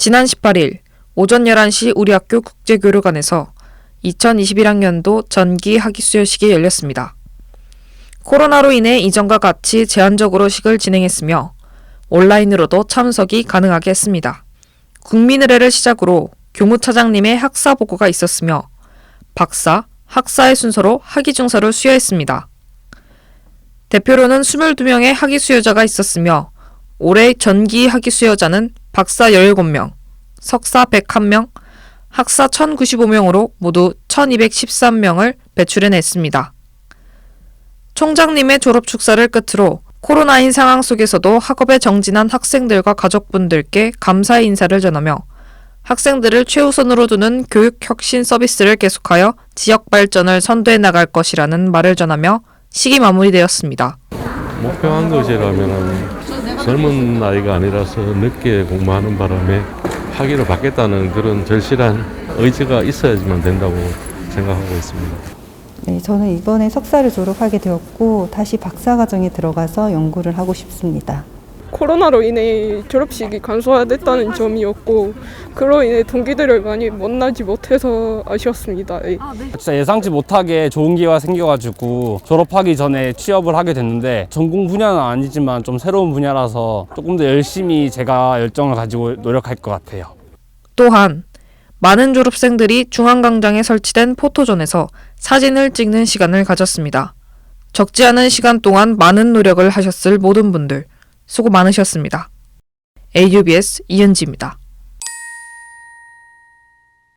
지난 18일 오전 11시 우리 학교 국제교류관에서 2021학년도 전기 학위 수여식이 열렸습니다. 코로나로 인해 이전과 같이 제한적으로 식을 진행했으며 온라인으로도 참석이 가능하게 했습니다. 국민의례를 시작으로 교무 차장님의 학사 보고가 있었으며 박사, 학사의 순서로 학위 증서를 수여했습니다. 대표로는 22명의 학위 수여자가 있었으며 올해 전기 학위 수여자는 박사 17명, 석사 101명, 학사 1095명으로 모두 1213명을 배출해냈습니다. 총장님의 졸업 축사를 끝으로 코로나인 상황 속에서도 학업에 정진한 학생들과 가족분들께 감사의 인사를 전하며 학생들을 최우선으로 두는 교육 혁신 서비스를 계속하여 지역 발전을 선도해 나갈 것이라는 말을 전하며 시기 마무리되었습니다. 목표한 것이라면 젊은 나이가 아니라서 늦게 공부하는 바람에 학위를 받겠다는 그런 절실한 의지가 있어야지만 된다고 생각하고 있습니다. 네, 저는 이번에 석사를 졸업하게 되었고 다시 박사 과정에 들어가서 연구를 하고 싶습니다. 코로나로 인해 졸업식이 간소화됐다는 점이었고 그로 인해 동기들을 많이 만나지 못해서 아쉬웠습니다. 예. 진짜 예상치 못하게 좋은 기회가 생겨가지고 졸업하기 전에 취업을 하게 됐는데 전공 분야는 아니지만 좀 새로운 분야라서 조금 더 열심히 제가 열정을 가지고 노력할 것 같아요. 또한 많은 졸업생들이 중앙광장에 설치된 포토존에서 사진을 찍는 시간을 가졌습니다. 적지 않은 시간 동안 많은 노력을 하셨을 모든 분들 수고 많으셨습니다. AUBS 이은지입니다.